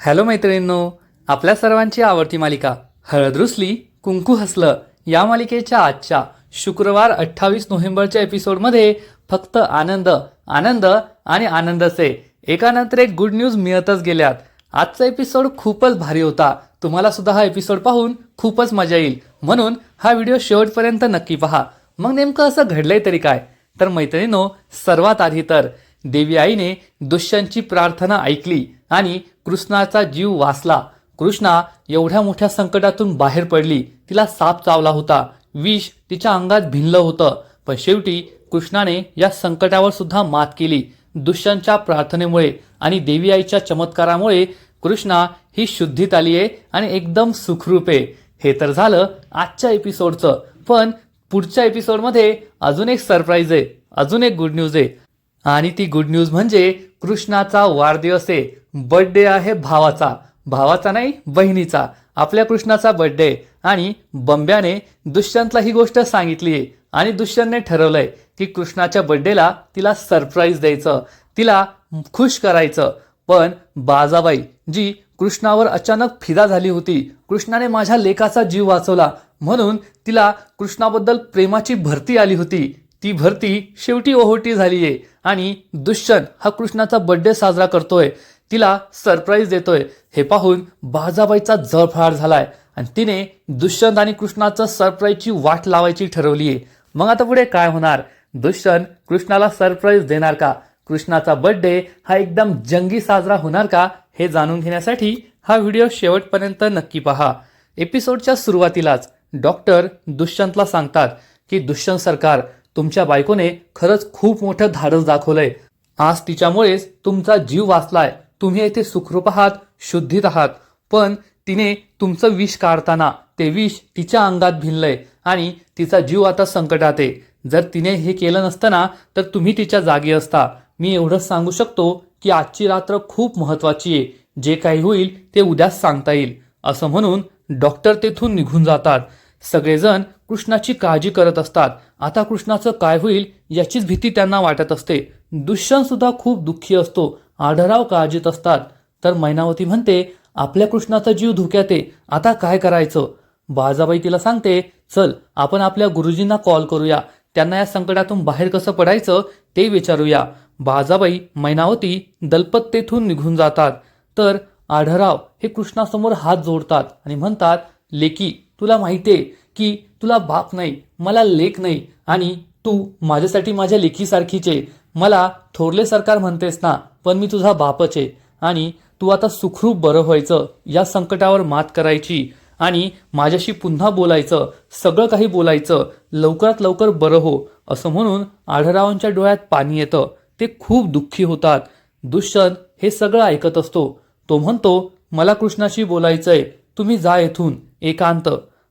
Hello मैत्रिणींनो आपल्या सर्वांची आवडती मालिका हळद रुसली कुंकू हसलं या मालिकेच्या आजच्या शुक्रवार अठ्ठावीस नोव्हेंबरच्या एपिसोडमध्ये फक्त आनंद आनंद आणि आनंदाचे एकानंतर एक गुड न्यूज मिळतच गेल्यात. आजचा एपिसोड खूपच भारी होता. तुम्हाला सुद्धा हा एपिसोड पाहून खूपच मजा येईल. म्हणून हा व्हिडिओ शेवटपर्यंत नक्की पहा. मग नेमकं असं घडलंय तरी काय? तर मैत्रिणीनो सर्वात आधी तर देवी आईने दुष्यांची प्रार्थना ऐकली. आणि कृष्णाचा जीव वाचला. कृष्णा एवढ्या मोठ्या संकटातून बाहेर पडली. तिला साप चावला होता. विष तिच्या अंगात भिनलं होतं. पण शेवटी कृष्णाने या संकटावर सुद्धा मात केली. दुष्यांच्या प्रार्थनेमुळे आणि देवी आईच्या चमत्कारामुळे कृष्णा ही शुद्धीत आली आहे आणि एकदम सुखरूप आहे. हे तर झालं आजच्या एपिसोडचं. पण पुढच्या एपिसोडमध्ये अजून एक सरप्राईज आहे. अजून एक गुड न्यूज आहे. आणि ती गुड न्यूज म्हणजे कृष्णाचा वाढदिवस आहे. बर्थडे आहे भावाचा. भावाचा नाही बहिणीचा. आपल्या कृष्णाचा बर्थडे आणि बंब्याने दुष्यंतला ही गोष्ट सांगितली आहे. आणि दुष्यंतने ठरवलंय की कृष्णाच्या बर्थडेला तिला सरप्राईज द्यायचं. तिला खुश करायचं. पण बाजाबाई जी कृष्णावर अचानक फिदा झाली होती कृष्णाने माझ्या लेखाचा जीव वाचवला. म्हणून तिला कृष्णाबद्दल प्रेमाची भरती आली होती. ती भरती शेवटी ओहोटी झालीये. आणि दुष्यंत हा कृष्णाचा बर्थडे साजरा करतोय. तिला सरप्राईज देतोय. हे पाहून बाजाबाईचा जळफळाट झालाय आणि तिने दुष्यंत आणि कृष्णाचं सरप्राईजची वाट लावायची ठरवलीये. मग आता पुढे काय होणार? दुष्यंत कृष्णाला सरप्राईज देणार का? कृष्णाचा बर्थडे हा एकदम जंगी साजरा होणार का? हे जाणून घेण्यासाठी हा व्हिडिओ शेवटपर्यंत नक्की पहा. एपिसोडच्या सुरुवातीलाच डॉक्टर दुष्यंतला सांगतात की दुष्यंत सरकार तुमच्या बायकोने खरंच खूप मोठं धाडस दाखवलंय. आज तिच्यामुळेच तुमचा जीव वाचलाय. तुम्ही येथे सुखरूप आहात शुद्धीत आहात. पण तिने तुमचं विष काढताना ते विष तिच्या अंगात भिनलंय आणि तिचा जीव आता संकटात आहे. जर तिने हे केलं नसतं ना तर तुम्ही तिच्या जागी असता. मी एवढंच सांगू शकतो की आजची रात्र खूप महत्वाची आहे. जे काही होईल ते उद्याच सांगता येईल. असं म्हणून डॉक्टर तेथून निघून जातात. सगळेजण कृष्णाची काळजी करत असतात. आता कृष्णाचं काय होईल याचीच भीती त्यांना वाटत असते. दुष्यंत सुद्धा खूप दुःखी असतो. आढराव काळजीत असतात. तर मैनावती म्हणते आपल्या कृष्णाचा जीव धोक्यात. आहे आता काय करायचं? बाजाबाई तिला सांगते चल आपण आपल्या गुरुजींना कॉल करूया. त्यांना या संकटातून बाहेर कसं पडायचं ते विचारूया. बाजाबाई मैनावती दलपत तेथून निघून जातात. तर आढराव हे कृष्णासमोर हात जोडतात आणि म्हणतात लेकी तुला माहितीये की तुला बाप नाही मला लेख नाही आणि तू माझ्यासाठी माझ्या लेखीसारखीचे मला थोरले सरकार म्हणतेस ना पण मी तुझा बापच आहे. आणि तू आता सुखरूप बरं व्हायचं या संकटावर मात करायची आणि माझ्याशी पुन्हा बोलायचं सगळं काही बोलायचं लवकरात लवकर बरं हो असं म्हणून आढरावांच्या डोळ्यात पाणी येतं. ते खूप दुःखी होतात. दुष्यंत हे सगळं ऐकत असतो. तो म्हणतो मला कृष्णाशी बोलायचंय. तुम्ही जा येथून. एकांत.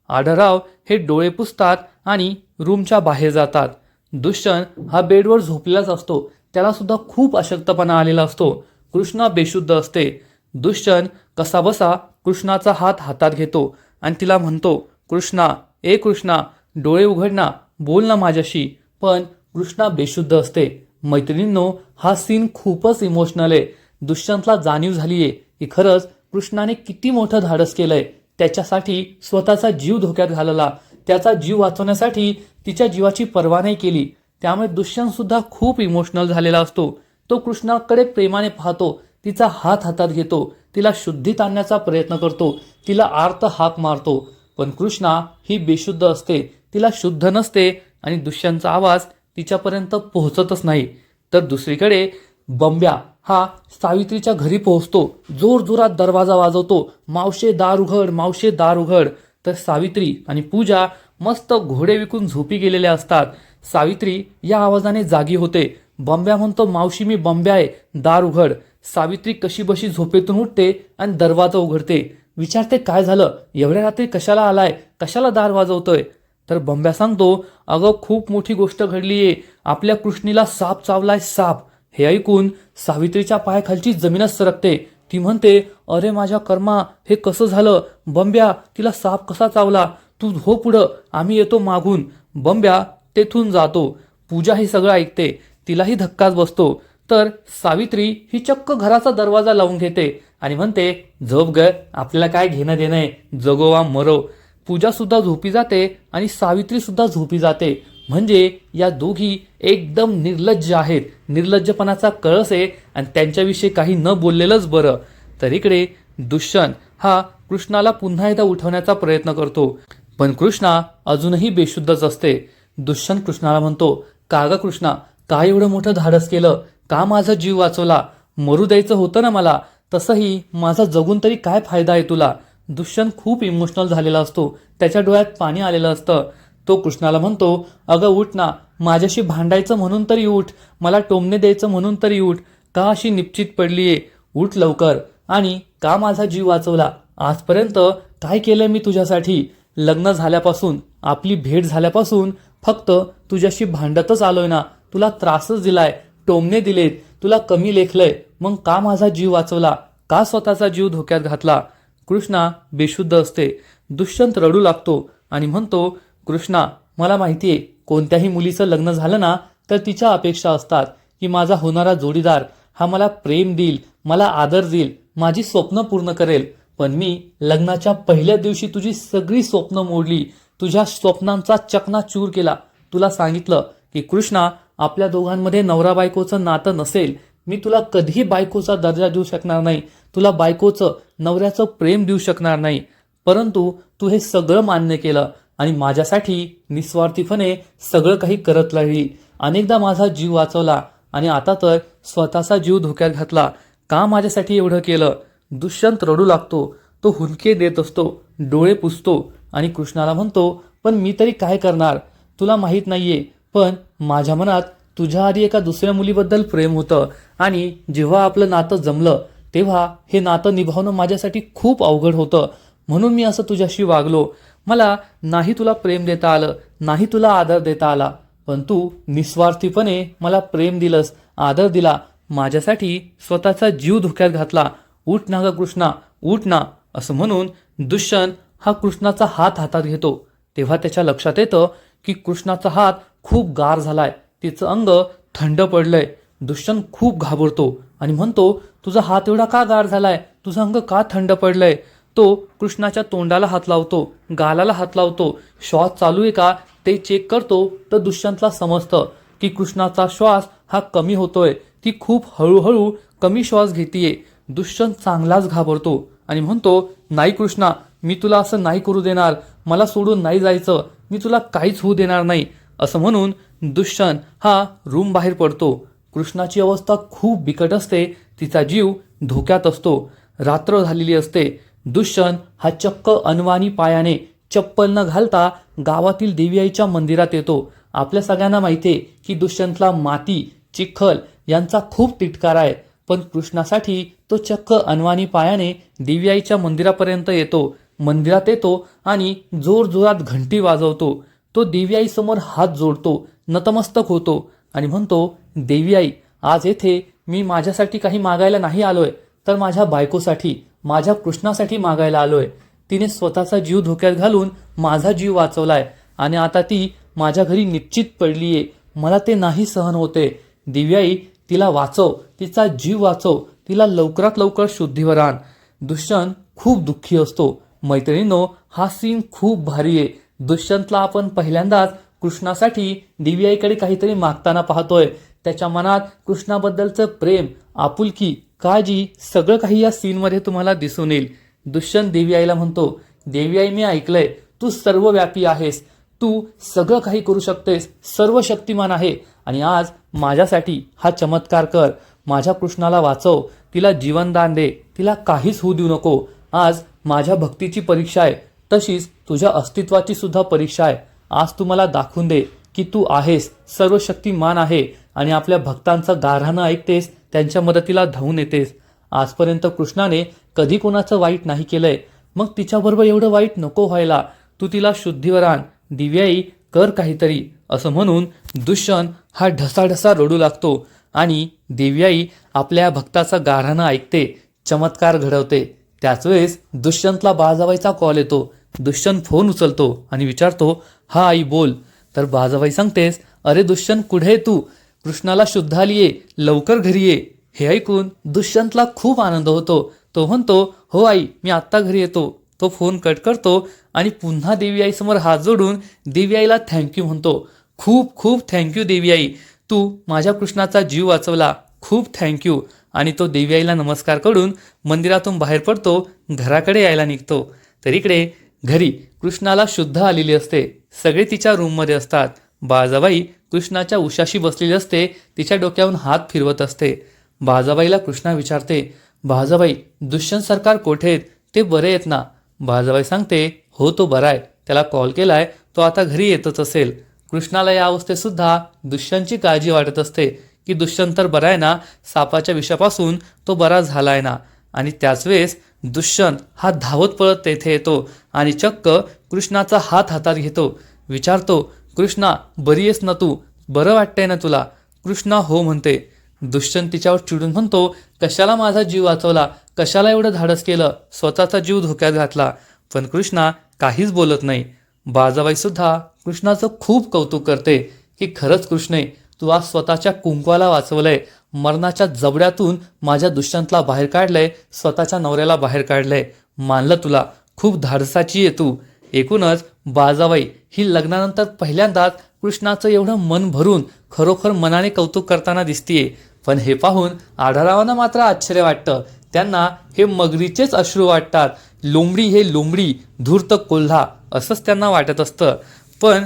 आढराव हे डोळे पुसतात आणि रूमच्या बाहेर जातात. दुष्यंत हा बेडवर झोपलेलाच असतो. त्याला सुद्धा खूप अशक्तपणा आलेला असतो. कृष्णा बेशुद्ध असते. दुष्यंत कसाबसा कृष्णाचा हात हातात घेतो आणि तिला म्हणतो कृष्णा ए कृष्णा डोळे उघडणा बोल ना माझ्याशी. पण कृष्णा बेशुद्ध असते. मैत्रिणींनो हा सीन खूपच इमोशनल आहे. दुष्यंतला जाणीव झाली आहे की खरंच कृष्णाने किती मोठं धाडस केलंय. त्याच्यासाठी स्वतःचा जीव धोक्यात घालला. त्याचा जीव वाचवण्यासाठी तिच्या जीवाची पर्वा नाही केली. त्यामुळे दुष्यंतसुद्धा खूप इमोशनल झालेला असतो. तो कृष्णाकडे प्रेमाने पाहतो तिचा हात हातात घेतो तिला शुद्धीत आणण्याचा प्रयत्न करतो तिला आर्त हाक मारतो. पण कृष्णा ही बेशुद्ध असते तिला शुद्ध नसते आणि दुष्यांचा आवाज तिच्यापर्यंत पोहोचतच नाही. तर दुसरीकडे बंब्या हा सावित्रीच्या घरी पोहोचतो जोर जोरात दरवाजा वाजवतो मावशे दार उघड मावशे दार उघड. तर सावित्री आणि पूजा मस्त घोडे विकून झोपी गेलेल्या असतात. सावित्री या आवाजाने जागी होते. बंब्या म्हणतो मावशी मी बंब्या आहे दार उघड. सावित्री कशी बशी झोपेतून उठते आणि दरवाजा उघडते. विचारते काय झालं? एवढ्या रात्री कशाला आलाय? कशाला दार वाजवतोय? तर बंब्या सांगतो अगं खूप मोठी गोष्ट घडली आहे आपल्या कृष्णीला साप चावलाय साप. हे ऐकून सावित्रीच्या पायाखालची जमीनच सरकते. ती म्हणते अरे माझ्या कर्मा हे कसं झालं? बंब्या तिला साप कसा चावला? तू हो पुढं. आम्ही येतो मागून. बंब्या तेथून जातो. पूजा हे सगळं ऐकते. तिलाही धक्काच बसतो. तर सावित्री ही चक्क घराचा दरवाजा लावून घेते आणि म्हणते झोप ग आपल्याला काय घेणं देणं आहे? जगोवा मरो. पूजा सुद्धा झोपी जाते आणि सावित्री सुद्धा झोपी जाते. म्हणजे या दोघी एकदम निर्लज्ज आहेत. निर्लज्जपणाचा कळस आहे आणि त्यांच्याविषयी काही न बोललेलंच बरं. तर इकडे दुष्यंत हा कृष्णाला पुन्हा एकदा उठवण्याचा प्रयत्न करतो. पण कृष्णा अजूनही बेशुद्धच असते. दुष्यंत कृष्णाला म्हणतो का ग कृष्णा का एवढं मोठं धाडस केलं? का माझा जीव वाचवला? मरू द्यायचं होतं ना मला? तसंही माझा जगून तरी काय फायदा आहे तुला? दुष्यंत खूप इमोशनल झालेला असतो. त्याच्या डोळ्यात पाणी आलेलं असतं. तो कृष्णाला म्हणतो अगं उठ ना माझ्याशी भांडायचं म्हणून तरी उठ. मला टोमणे द्यायचं म्हणून तरी उठ. का अशी निश्चित पडलीये? उठ लवकर. आणि का माझा जीव वाचवला? आजपर्यंत काय केलंय मी तुझ्यासाठी? लग्न झाल्यापासून आपली भेट झाल्यापासून फक्त तुझ्याशी भांडतच आलोय ना. तुला त्रासच दिलाय. टोमने दिलेत. तुला कमी लेखलंय. मग का माझा जीव वाचवला? का स्वतःचा जीव धोक्यात घातला? कृष्णा बेशुद्ध असते. दुष्यंत रडू लागतो आणि म्हणतो कृष्णा मला माहिती आहे कोणत्याही मुलीचं लग्न झालं ना तर तिच्या अपेक्षा असतात की माझा होणारा जोडीदार हा मला प्रेम देईल मला आदर देईल माझी स्वप्न पूर्ण करेल. पण मी लग्नाच्या पहिल्या दिवशी तुझी सगळी स्वप्न मोडली. तुझ्या स्वप्नांचा चकनाचूर केला. तुला सांगितलं की कृष्णा आपल्या दोघांमध्ये नवरा बायकोचं नातं नसेल. मी तुला कधीही बायकोचा दर्जा देऊ शकणार नाही. तुला बायकोचं नवऱ्याचं प्रेम देऊ शकणार नाही. परंतु तू हे सगळं मान्य केलं आणि माझ्यासाठी निस्वार्थीपणे सगळं काही करत राहिली. अनेकदा माझा जीव वाचवला आणि आता तर स्वतःचा जीव धोक्यात घातला. का माझ्यासाठी एवढं केलं? दुष्यंत रडू लागतो. तो हुलके देत असतो. डोळे पुसतो. आणि कृष्णाला म्हणतो पण मी तरी काय करणार? तुला माहीत नाहीये पण माझ्या मनात तुझ्या आधी एका दुसऱ्या मुलीबद्दल प्रेम होतं आणि जेव्हा आपलं नातं जमलं तेव्हा हे नातं निभावणं माझ्यासाठी खूप अवघड होतं. म्हणून मी असं तुझ्याशी वागलो. मला नाही तुला प्रेम देता आलं नाही तुला आदर देता आला पण तू निस्वार्थीपणे मला प्रेम दिलंस आदर दिला माझ्यासाठी स्वतःचा जीव धोक्यात घातला. उठ ना ग कृष्णा उठ ना असं म्हणून दुष्यंत हा कृष्णाचा हात हातात घेतो. तेव्हा त्याच्या लक्षात येतं की कृष्णाचा हात खूप गार झालाय. तिचं अंग थंड पडलंय. दुष्यंत खूप घाबरतो आणि म्हणतो तुझा हात एवढा का गार झालाय? तुझं अंग का थंड पडलंय? तो कृष्णाच्या तोंडाला हात लावतो गालाला हात लावतो. श्वास चालू आहे का ते चेक करतो तर दुष्यंतला समजतं की कृष्णाचा श्वास हा कमी होतोय. ती खूप हळूहळू कमी श्वास घेतीये. दुष्यंत चांगलाच घाबरतो आणि म्हणतो नाही कृष्णा मी तुला असं नाही करू देणार मला सोडून नाही जायचं मी तुला काहीच होऊ देणार नाही असं म्हणून दुष्यंत हा रूम बाहेर पडतो. कृष्णाची अवस्था खूप बिकट असते तिचा जीव धोक्यात असतो रात्र झालेली असते. दुष्यंत हा चक्क अनवाणी पायाने चप्पल न घालता गावातील देवीआईच्या मंदिरात येतो. आपल्या सगळ्यांना माहिती आहे की दुष्यंतला माती चिखल यांचा खूप तिटकार आहे पण कृष्णासाठी तो चक्क अनवाणी पायाने देवीआईच्या मंदिरापर्यंत येतो. मंदिरात येतो आणि जोर जोरात घंटी वाजवतो. तो देवीआईसमोर हात जोडतो नतमस्तक होतो आणि म्हणतो देवीआई आज येथे मी माझ्यासाठी काही मागायला नाही आलोय तर माझ्या बायकोसाठी माझ्या कृष्णासाठी मागायला आलोय. तिने स्वतःचा जीव धोक्यात घालून माझा जीव वाचवलाय आणि आता ती माझ्या घरी निश्चित पडलीये. मला ते नाही सहन होते. दिव्याई तिला वाचव तिचा जीव वाचव तिला लवकरात लवकर शुद्धीवर आण. दुष्यंत खूप दुःखी असतो. मैत्रिणीनो हा सीन खूप भारी आहे. दुष्यंतला आपण पहिल्यांदाच कृष्णासाठी दिव्याईकडे काहीतरी मागताना पाहतोय. त्याच्या मनात कृष्णाबद्दलचं प्रेम आपुलकी काळजी सगळं काही या सीनमध्ये तुम्हाला दिसून येईल. दुष्यंत देवी आईला म्हणतो देवी आई मी ऐकलंय. तू सर्वव्यापी आहेस. तू सगळं काही करू शकतेस. सर्व शक्तिमान आहे. आणि आज माझ्यासाठी हा चमत्कार कर. माझ्या कृष्णाला वाचव. तिला जीवनदान दे. तिला काहीच होऊ देऊ नको. आज माझ्या भक्तीची परीक्षा आहे. तशीच तुझ्या अस्तित्वाची सुद्धा परीक्षा आहे. आज तू मला दाखवून दे की तू आहेस सर्व शक्तिमान आहे आणि आपल्या भक्तांचा गाऱ्हाणं ऐकतेस त्यांच्या मदतीला धावून येतेस. आजपर्यंत कृष्णाने कधी कोणाचं वाईट नाही केलंय. मग तिच्याबरोबर एवढं वाईट नको व्हायला. तू तिला शुद्धीवर आण. दिव्याई कर काहीतरी. असं म्हणून दुष्यंत हा ढसाढसा रडू लागतो आणि दिव्याई आपल्या भक्ताचा गाऱ्हाणं ऐकते चमत्कार घडवते. त्याच वेळेस दुष्यंतला बाळजाबाईचा कॉल येतो. दुष्यंत फोन उचलतो आणि विचारतो हा आई बोल. तर बाळजाबाई सांगतेस अरे दुष्यंत कुठे आहे तू? कृष्णाला शुद्ध आलीये लवकर घरी ये. हे ऐकून दुष्यंतला खूप आनंद होतो. तो म्हणतो हो आई मी आत्ता घरी येतो. तो फोन कट करतो आणि पुन्हा देवी आईसमोर हात जोडून देवी आईला थँक्यू म्हणतो. खूप खूप थँक्यू देवी आई. तू माझ्या कृष्णाचा जीव वाचवला. खूप थँक्यू आणि तो देवी आईला नमस्कार करून मंदिरातून बाहेर पडतो घराकडे यायला निघतो. तर इकडे घरी कृष्णाला शुद्ध आलेली असते. सगळे तिच्या रूममध्ये असतात. बाजाबाई कृष्णाच्या उशाशी बसलेली असते. तिच्या डोक्यावरून हात फिरवत असते. बाजाबाईला कृष्णा विचारते बाजाबाई दुष्यंत सरकार कोठे आहेत? ते बरे आहेत ना? बाजाबाई सांगते हो तो बरा आहे. त्याला कॉल केलाय. तो आता घरी येतच असेल. कृष्णाला या अवस्थेत सुद्धा दुष्यंतची काळजी वाटत असते. की दुष्यंत तर बरा आहे ना सापाच्या विषापासून तो बरा झाला आहे ना. आणि त्याच वेळेस दुष्यंत हा धावत पळत तेथे येतो आणि चक्क कृष्णाचा हात हातात घेतो. विचारतो कृष्णा बरी आहेस ना तू? बरं वाटतंय ना तुला? कृष्णा हो म्हणते. दुष्यंत तिच्यावर चिडून म्हणतो कशाला माझा जीव वाचवला? कशाला एवढं धाडस केलं? स्वतःचा जीव धोक्यात घातला. पण कृष्णा काहीच बोलत नाही. बाजाबाई सुद्धा कृष्णाचं खूप कौतुक करते की खरंच कृष्णे तू आज स्वतःच्या कुंकवाला वाचवलंय मरणाच्या जबड्यातून माझ्या दुष्यंतला बाहेर काढलंय स्वतःच्या नवऱ्याला बाहेर काढलंय. मानलं तुला खूप धाडसाची आहे तू. एकूणच बाजाबाई ही लग्नानंतर पहिल्यांदाच कृष्णाचं एवढं मन भरून खरोखर मनाने कौतुक करताना दिसतीये. पण हे पाहून आढरावांना मात्र आश्चर्य वाटतं. त्यांना हे मगरीचेच अश्रू वाटतात. लोंबडी हे लोंबडी धूर्त कोल्हा असंच त्यांना वाटत असतं. पण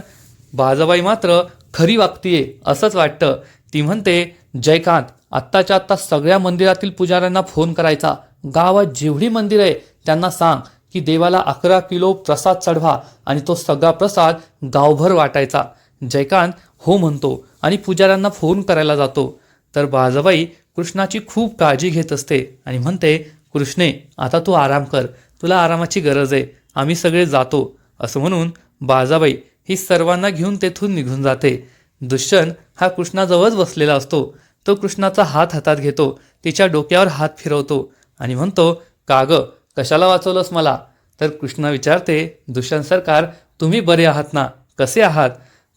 बाजाबाई मात्र खरी वागतीये असंच वाटतं. ती म्हणते जयकांत आत्ताच्या आत्ता सगळ्या मंदिरातील पुजाऱ्यांना फोन करायचा. गावात जेवढी मंदिर आहे त्यांना सांग की देवाला अकरा किलो प्रसाद चढवा आणि तो सगळा प्रसाद गावभर वाटायचा. जयकांत हो म्हणतो आणि पुजाऱ्यांना फोन करायला जातो. तर बाजाबाई कृष्णाची खूप काळजी घेत असते आणि म्हणते कृष्णे आता तू आराम कर. तुला आरामाची गरज आहे. आम्ही सगळे जातो. असं म्हणून बाजाबाई ही सर्वांना घेऊन तेथून निघून जाते. दुष्यंत हा कृष्णाजवळच बसलेला असतो. तो कृष्णाचा हात हातात घेतो. तिच्या डोक्यावर हात फिरवतो आणि म्हणतो का ग कशाला वाचवलंस मला? तर कृष्णा विचारते दुष्यंत सरकार तुम्ही बरे आहात ना? कसे आहात?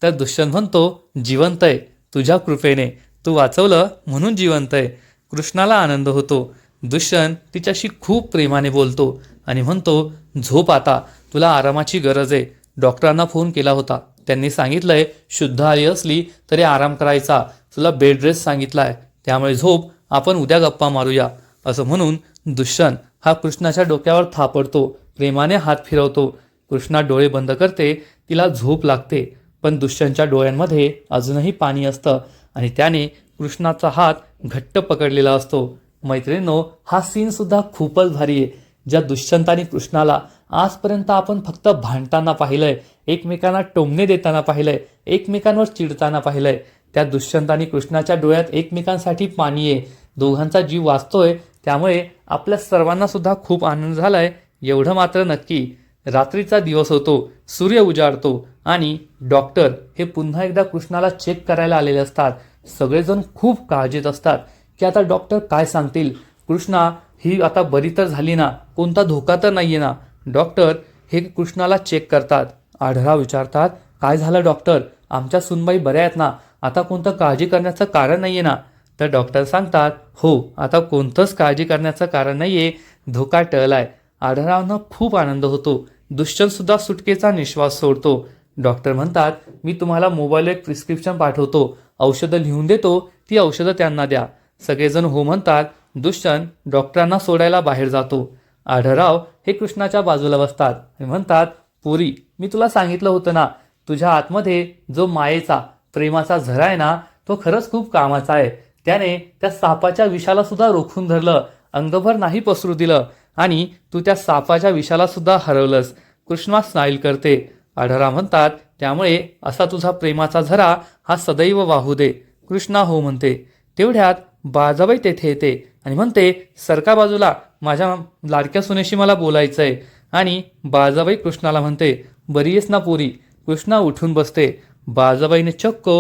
तर दुष्यंत म्हणतो जिवंत आहे. तुझ्या कृपेने. तू वाचवलं म्हणून जिवंत आहे. कृष्णाला आनंद होतो. दुष्यंत तिच्याशी खूप प्रेमाने बोलतो आणि म्हणतो झोप आता. तुला आरामाची गरज आहे. डॉक्टरांना फोन केला होता. त्यांनी सांगितलंय शुद्ध आली असली तरी आराम करायचा. तुला बेड रेस्ट सांगितलाय. त्यामुळे झोप आपण उद्या गप्पा मारूया. असं म्हणून दुष्यंत हा कृष्णाच्या डोक्यावर थापडतो. प्रेमाने हात फिरवतो. कृष्णा डोळे बंद करते. तिला झोप लागते. पण दुष्यंतच्या डोळ्यांमध्ये अजूनही पाणी असतं आणि त्याने कृष्णाचा हात घट्ट पकडलेला असतो. मैत्रिणीनो हा सीनसुद्धा खूपच भारी आहे. ज्या दुष्यंत आणि कृष्णाला आजपर्यंत आपण फक्त भांडताना पाहिलंय एकमेकांना टोमणे देताना पाहिलंय एकमेकांवर चिडताना पाहिलंय. त्या दुष्यंत आणि कृष्णाच्या डोळ्यात एकमेकांसाठी पाणी आहे. दोघांचा जीव वाचतोय त्यामुळे आपल्या सर्वांना सुद्धा खूप आनंद झालाय एवढं मात्र नक्की. रात्रीचा दिवस होतो सूर्य उजाडतो आणि डॉक्टर हे पुन्हा एकदा कृष्णाला चेक करायला आलेले असतात. सगळेजण खूप काळजीत असतात. की आता डॉक्टर काय सांगतील? कृष्णा ही आता बरी तर झाली ना? कोणता धोका तर नाही आहे ना? डॉक्टर हे कृष्णाला चेक करतात. आढळराव विचारतात काय झालं डॉक्टर? आमच्या सुनबाई बऱ्या आहेत ना? आता कोणतं काळजी करण्याचं कारण नाही आहे ना? तर डॉक्टर सांगतात हो आता कोणतंच काळजी करण्याचं कारण नाही आहे धोका टळलाय. आढळरावनं खूप आनंद होतो. दुष्यंत सुटकेचा निश्वास सोडतो. डॉक्टर म्हणतात मी तुम्हाला मोबाईल एक प्रिस्क्रिप्शन पाठवतो. औषधं लिहून देतो. ती औषधं त्यांना द्या. सगळेजण हो म्हणतात दुष्यंत डॉक्टरांना सोडायला बाहेर जातो. आढळराव हे कृष्णाच्या बाजूला बसतात आणि म्हणतात पुरी मी तुला सांगितलं होतं ना तुझ्या आतमध्ये जो मायेचा प्रेमाचा झरा आहे ना तो खरंच खूप कामाचा आहे. त्याने त्या सापाच्या विषाला सुद्धा रोखून धरलं अंगभर नाही पसरू दिलं आणि तू त्या सापाच्या विषाला सुद्धा हरवलंस. कृष्णा स्नाईल करते. आढरा म्हणतात त्यामुळे असा तुझा प्रेमाचा झरा हा सदैव वाहू दे. कृष्णा हो म्हणते. तेवढ्यात बाजाबाई तेथे येते आणि म्हणते सरका बाजूला माझ्या लाडक्या सुनेशी मला बोलायचं आहे आणि बाजाबाई कृष्णाला म्हणते बरी येस ना पोरी? कृष्णा उठून बसते. बाजाबाईने चक्क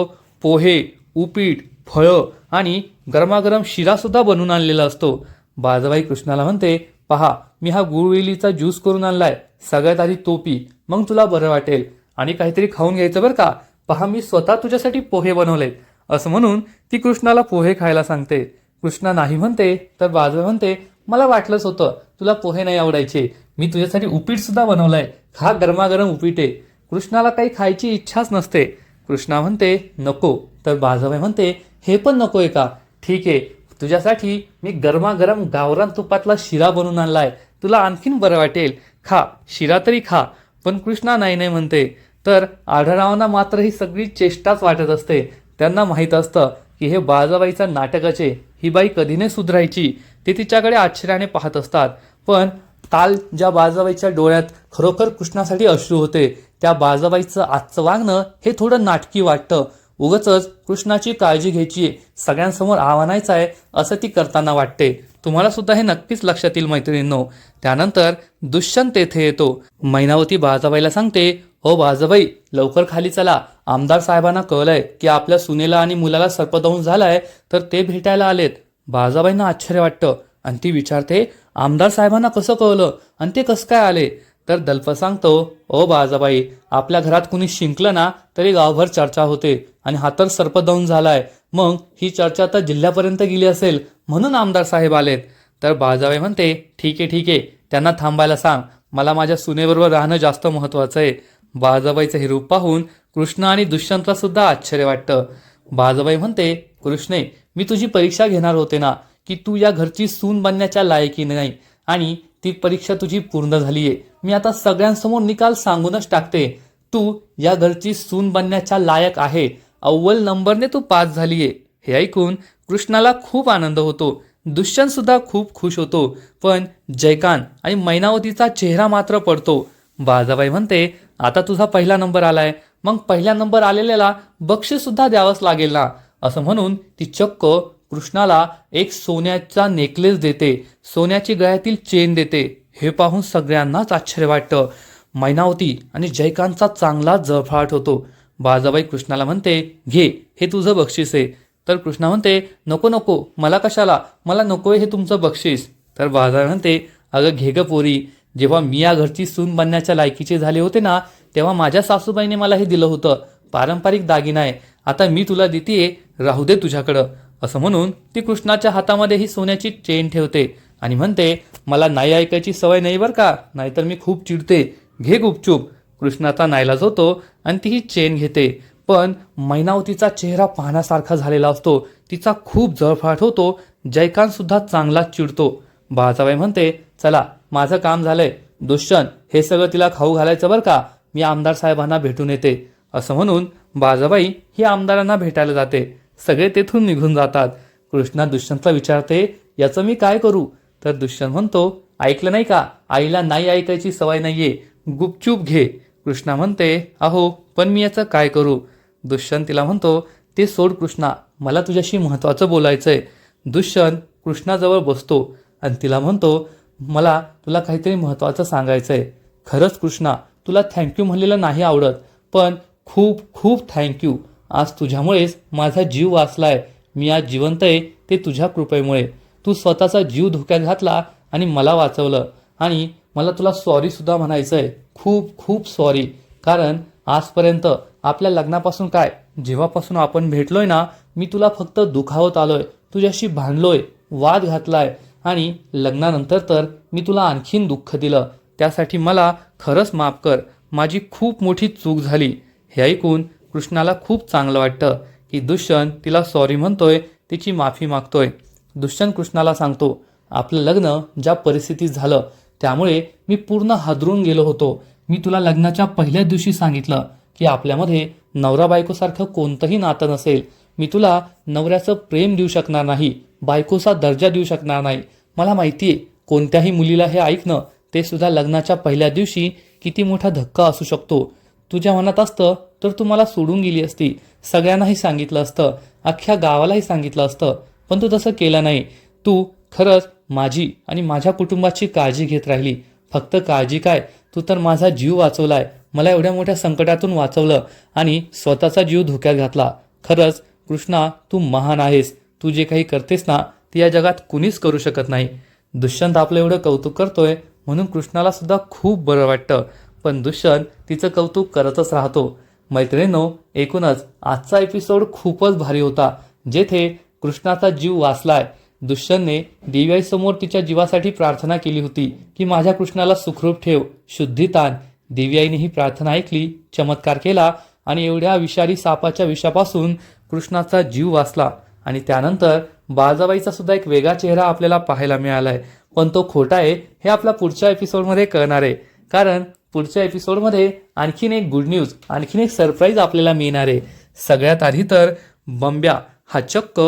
पोहे उपीट फळं आणि गरमागरम शिरासुद्धा बनवून आणलेला असतो. बाजाबाई कृष्णाला म्हणते पहा मी हा गुळवेलीचा ज्यूस करून आणलाय. सगळ्यात आधी तोपी मग तुला बरं वाटेल. आणि काहीतरी खाऊन घ्यायचं बरं का? पहा मी स्वतः तुझ्यासाठी पोहे बनवलेत. असं म्हणून ती कृष्णाला पोहे खायला सांगते. कृष्णा नाही म्हणते तर बाजाबाई म्हणते मला वाटलंच होतं तुला पोहे नाही आवडायचे. मी तुझ्यासाठी उपीट सुद्धा बनवलंय. खा गरमागरम उपीट. आहे कृष्णाला काही खायची इच्छाच नसते. कृष्णा म्हणते नको. तर बाजाबाई म्हणते हे पण नको आहे का? ठीक आहे. तुझ्यासाठी मी गरमागरम गावरान तुपातला शिरा बनवून आणलाय. तुला आणखीन बरं वाटेल. खा. शिरा तरी खा. पण कृष्णा नाही नाही म्हणते. तर आढळावांना मात्र ही सगळी चेष्टाच वाटत असते. त्यांना माहीत असतं की हे बाजाबाईचं नाटकाचे ही बाई कधी नाही सुधरायची ते तिच्याकडे आश्चर्याने पाहत असतात. पण काल ज्या बाजाबाईच्या डोळ्यात खरोखर कृष्णासाठी अश्रू होते त्या बाजाबाईचं आजचं वागणं हे थोडं नाटकी वाटतं. उगच कृष्णाची काळजी घ्यायची सगळ्यांसमोर आव्हानायचं आहे असं ती करताना वाटते. तुम्हाला सुद्धा हे नक्कीच लक्षात येईल मैत्रिणींनो. त्यानंतर दुष्यंत तेथे येतो. मैनावती बाजाबाईला सांगते हो बाजाबाई लवकर खाली चला. आमदार साहेबांना कळलंय की आपल्या सुनेला आणि मुलाला सर्पदंश झालाय तर ते भेटायला आलेत. बाजाबाईंना आश्चर्य वाटतं. आणि ती विचारते आमदार साहेबांना कसं कळलं? आणि ते कसं काय आले? तर दल्प सांगतो ओ बाजाबाई आपल्या घरात कुणी शिंकलं ना तरी गावभर चर्चा होते. आणि हा तर सर्पदंश झालाय. मग ही चर्चा तर जिल्ह्यापर्यंत गेली असेल म्हणून आमदार साहेब आलेत. तर बाजाबाई म्हणते ठीक आहे ठीक आहे. त्यांना थांबायला सांग. मला माझ्या सुनेबरोबर राहणं जास्त महत्वाचं आहे. बाजाबाईचं हे रूप पाहून कृष्ण आणि दुष्यंतला सुद्धा आश्चर्य वाटतं. बाजाबाई म्हणते कृष्णे मी तुझी परीक्षा घेणार होते ना की तू या घरची सून बनण्याच्या लायकी नाही आणि ती परीक्षा तुझी पूर्ण झाली आहे मी आता सगळ्यांसमोर निकाल सांगूनच टाकते. तू या घरची सून बनण्याच्या लायक आहे. अव्वल नंबरने तू पास झालीये. हे ऐकून कृष्णाला खूप आनंद होतो. दुष्यंत सुद्धा खूप खुश होतो. पण जयकांत आणि मैनावतीचा चेहरा मात्र पडतो. बाजाबाई म्हणते आता तुझा पहिला नंबर आलाय. मग पहिल्या नंबर आलेल्याला बक्षीससुद्धा द्यावंच लागेल ना? असं म्हणून ती चक्क कृष्णाला एक सोन्याचा नेकलेस देते सोन्याची गळ्यातील चेन देते. हे पाहून सगळ्यांनाच आश्चर्य वाटतं. मैनावती आणि जयकांतचा चांगला जळफळाट होतो. बाजाबाई कृष्णाला म्हणते घे हे तुझं बक्षीस आहे. तर कृष्णा म्हणते नको नको मला कशाला? मला नको आहे हे तुमचं बक्षीस. तर बाजार म्हणते अगं घे ग पोरी जेव्हा मी या घरची सून बनण्याच्या लायकीचे झाले होते ना तेव्हा माझ्या सासूबाईने मला हे दिलं होतं. पारंपरिक दागिना आहे. आता मी तुला देते राहू दे तुझ्याकडं. असं म्हणून ती कृष्णाच्या हातामध्ये ही सोन्याची चेन ठेवते आणि म्हणते मला नाही ऐकायची सवय नाही बरं का? नाहीतर मी खूप चिडते. घे गुपचूप. कृष्णाचा नाईलाज होतो आणि ती ही चेन घेते. पण मैनावतीचा चेहरा पाहण्यासारखा झालेला असतो. तिचा खूप जळफाट होतो. जयकांतसुद्धा चांगलाच चिडतो. बाळासाबाई म्हणते चला माझं काम झालंय. दुष्यंत हे सगळं तिला खाऊ घालायचं बरं का? मी आमदार साहेबांना भेटून येते असं म्हणून बाजाबाई ही आमदारांना भेटायला जाते. सगळे तेथून निघून जातात. कृष्णा दुष्यंतला विचारते याचं मी काय करू? तर दुष्यंत म्हणतो ऐकलं नाही का? आईला नाही ऐकायची सवय नाहीये. गुपचूप घे. कृष्णा म्हणते अहो पण मी याचं काय करू? दुष्यंत तिला म्हणतो ते सोड कृष्णा मला तुझ्याशी महत्त्वाचं आहे दुष्यंत कृष्णाजवळ बसतो आणि तिला म्हणतो मला तुला काहीतरी महत्त्वाचं आहे खरंच कृष्णा तुला थँक्यू म्हणलेलं नाही आवडत पण खूप खूप थँक्यू आज तुझ्यामुळेच माझा जीव वाचलाय. मी आज जिवंत आहे ते तुझ्या कृपेमुळे. तू स्वतःचा जीव धोक्यात घातला आणि मला वाचवलं. आणि मला तुला सॉरीसुद्धा म्हणायचं आहे खूप खूप सॉरी कारण आजपर्यंत आपल्या लग्नापासून काय जेव्हापासून आपण भेटलोय ना मी तुला फक्त दुखावत आलोय. तुझ्याशी भांडलोय वाद घातलाय. आणि लग्नानंतर तर मी तुला आणखीन दुःख दिलं. त्यासाठी मला खरंच माफ कर. माझी खूप मोठी चूक झाली. हे ऐकून कृष्णाला खूप चांगलं वाटतं की दुष्यंत तिला सॉरी म्हणतोय तिची माफी मागतोय. दुष्यंत कृष्णाला सांगतो आपलं लग्न ज्या परिस्थितीत झालं त्यामुळे मी पूर्ण हादरून गेलो होतो. मी तुला लग्नाच्या पहिल्याच दिवशी सांगितलं की आपल्यामध्ये नवरा बायकोसारखं कोणतंही नातं नसेल. मी तुला नवऱ्याचं प्रेम देऊ शकणार नाही बायकोचा दर्जा देऊ शकणार नाही. मला माहिती आहे कोणत्याही मुलीला हे ऐकणं ते सुद्धा लग्नाच्या पहिल्या दिवशी किती मोठा धक्का असू शकतो. तुझ्या मनात असतं तर तू मला सोडून गेली असती. सगळ्यांनाही सांगितलं असतं. अख्ख्या गावालाही सांगितलं असतं. पण तू तसं केलं नाही. तू खरंच माझी आणि माझ्या कुटुंबाची काळजी घेत राहिली. फक्त काळजी काय? तू तर माझा जीव वाचवलाय. मला एवढ्या मोठ्या संकटातून वाचवलं आणि स्वतःचा जीव धोक्यात घातला. खरंच कृष्णा तू महान आहेस. तू जे काही करतेस ना ते या जगात कुणीच करू शकत नाही. दुष्यंत आपलं एवढं कौतुक करतोय म्हणून कृष्णाला सुद्धा खूप बरं वाटतं. पण दुष्यंत तिचं कौतुक करतच राहतो. मैत्रिणींनो एकूणच आजचा एपिसोड खूपच भारी होता. जेथे कृष्णाचा जीव वाचलाय. दुष्यंतने दिव्याईसमोर तिच्या जीवासाठी प्रार्थना केली होती की माझ्या कृष्णाला सुखरूप ठेव. शुद्धीत दिव्याईने ही प्रार्थना ऐकली चमत्कार केला आणि एवढ्या विषारी सापाच्या विषापासून कृष्णाचा जीव वाचला. आणि त्यानंतर बाजाबाईचा सुद्धा एक वेगळा चेहरा आपल्याला पाहायला मिळालाय. पण तो खोटा आहे हे आपल्या पुढच्या एपिसोडमध्ये कळणार आहे. कारण पुढच्या एपिसोडमध्ये आणखीन एक गुड न्यूज आणखीन एक सरप्राईज आपल्याला मिळणार आहे. सगळ्यात आधी तर बंब्या हा चक्क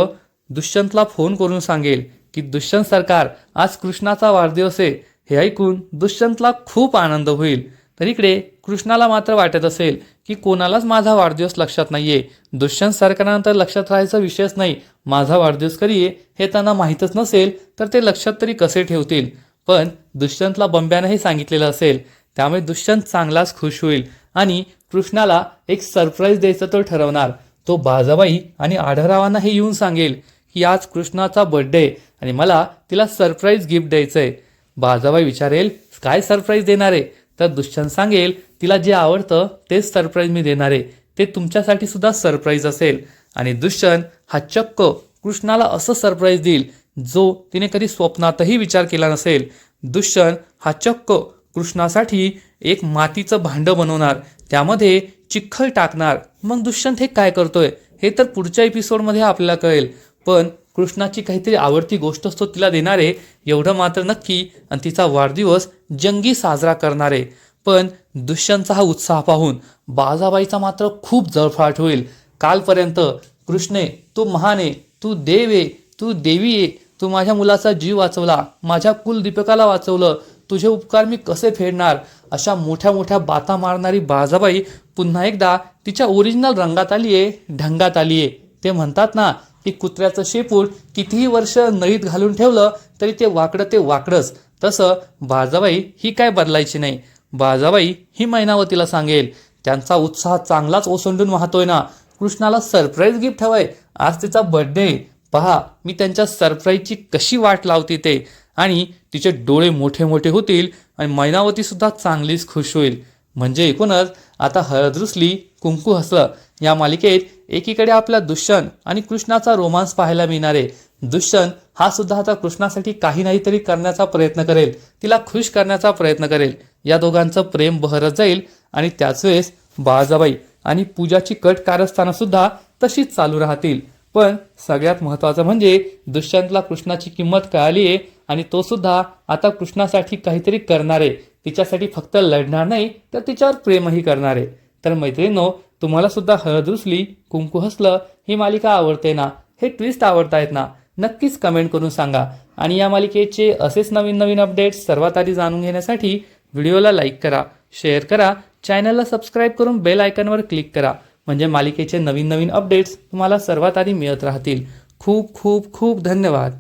दुष्यंतला फोन करून सांगेल की दुष्यंत सरकार आज कृष्णाचा वाढदिवस आहे. हे ऐकून दुष्यंतला खूप आनंद होईल. तर इकडे कृष्णाला मात्र वाटत असेल की कोणालाच माझा वाढदिवस लक्षात नाहीये. दुष्यंत सरकारनंतर लक्षात राहायचा विषयच नाही. माझा वाढदिवस कधी आहे हे त्यांना माहीतच नसेल तर ते लक्षात तरी कसे ठेवतील? पण दुष्यंतला बंब्यानंही सांगितलेलं असेल. त्यामुळे दुष्यंत चांगलाच खुश होईल आणि कृष्णाला एक सरप्राईज द्यायचं तो ठरवणार. तो बाजाबाई आणि आढरावांना हे येऊन सांगेल की आज कृष्णाचा बर्थडे आणि मला तिला सरप्राईज गिफ्ट द्यायचं आहे बाजाबाई विचारेल काय सरप्राईज देणार? आहे तर दुष्यंत सांगेल तिला जे आवडतं तेच सरप्राईज मी देणार आहे. ते तुमच्यासाठी सुद्धा सरप्राईज असेल. आणि दुष्यंत हा चक्क कृष्णाला असं सरप्राईज देईल जो तिने कधी स्वप्नातही विचार केला नसेल. दुष्यंत हा चक्क कृष्णासाठी एक मातीचं भांडं बनवणार त्यामध्ये चिखल टाकणार. मग दुष्यंत हे काय करतोय? हे तर पुढच्या एपिसोडमध्ये आपल्याला कळेल. पण कृष्णाची काहीतरी आवडती गोष्ट असतो तिला देणारे एवढं मात्र नक्की आणि तिचा वाढदिवस जंगी साजरा करणार. आहे पण दुष्यंतचा हा उत्साह पाहून बाजाबाईचा मात्र खूप जळफळाट होईल. कालपर्यंत कृष्णे तू महान आहे तू देव आहे तू देवी आहे तू माझ्या मुलाचा जीव वाचवला माझ्या कुलदीपकाला वाचवलं तुझे उपकार मी कसे फेडणार? अशा मोठ्या मोठ्या बाता मारणारी बाजाबाई पुन्हा एकदा तिच्या ओरिजिनल रंगात आली आहे ढंगात आली आहे ते म्हणतात ना की कुत्र्याचं शेपूट कितीही वर्ष नळीत घालून ठेवलं तरी ते वाकडं ते वाकडंच. तसं बाजाबाई ही काय बदलायची नाही. बाजाबाई ही मैनावतीला सांगेल त्यांचा उत्साह चांगलाच ओसंडून वाहतोय ना. कृष्णाला सरप्राईज गिफ्ट हवंय. आज तिचा बर्थडे पहा मी त्यांच्या सरप्राईजची कशी वाट लावते ते. आणि तिचे डोळे मोठे मोठे होतील आणि मैनावती सुद्धा चांगलीच खुश होईल. म्हणजे एकूणच आता हळद रुसली कुंकू हसलं. या मालिकेत एकीकडे आपला दुष्यंत आणि कृष्णाचा रोमांस पाहायला मिळणार आहे दुष्यंत हा सुद्धा आता कृष्णासाठी काही नाही तरी करण्याचा प्रयत्न करेल. तिला खुश करण्याचा प्रयत्न करेल. या दोघांचं प्रेम बहरत जाईल आणि त्याच वेळेस बाळाजाबाई आणि पूजाची कट कारस्थानं सुद्धा तशीच चालू राहतील. पण सगळ्यात महत्त्वाचं म्हणजे दुष्यंतला कृष्णाची किंमत कळाली आहे आणि तो सुद्धा आता कृष्णासाठी काहीतरी करणार आहे. तिच्यासाठी फक्त लढणार नाही तर तिच्यावर प्रेमही करणार आहे. तर मैत्रिणींनो तुम्हाला सुद्धा हळद रुसली कुंकू हसलं ही मालिका आवडते ना? हे ट्विस्ट आवडतायत ना? नक्कीच कमेंट करून सांगा. आणि या मालिकेचे असेच नवीन नवीन अपडेट्स सर्वात आधी जाणून घेण्यासाठी व्हिडिओला लाईक करा शेअर करा चॅनलला सबस्क्राईब करून बेल आयकनवर क्लिक करा. म्हणजे मालिकेचे नवीन नवीन अपडेट्स तुम्हाला सर्वात आधी मिळत राहतील. खूप खूप खूप धन्यवाद.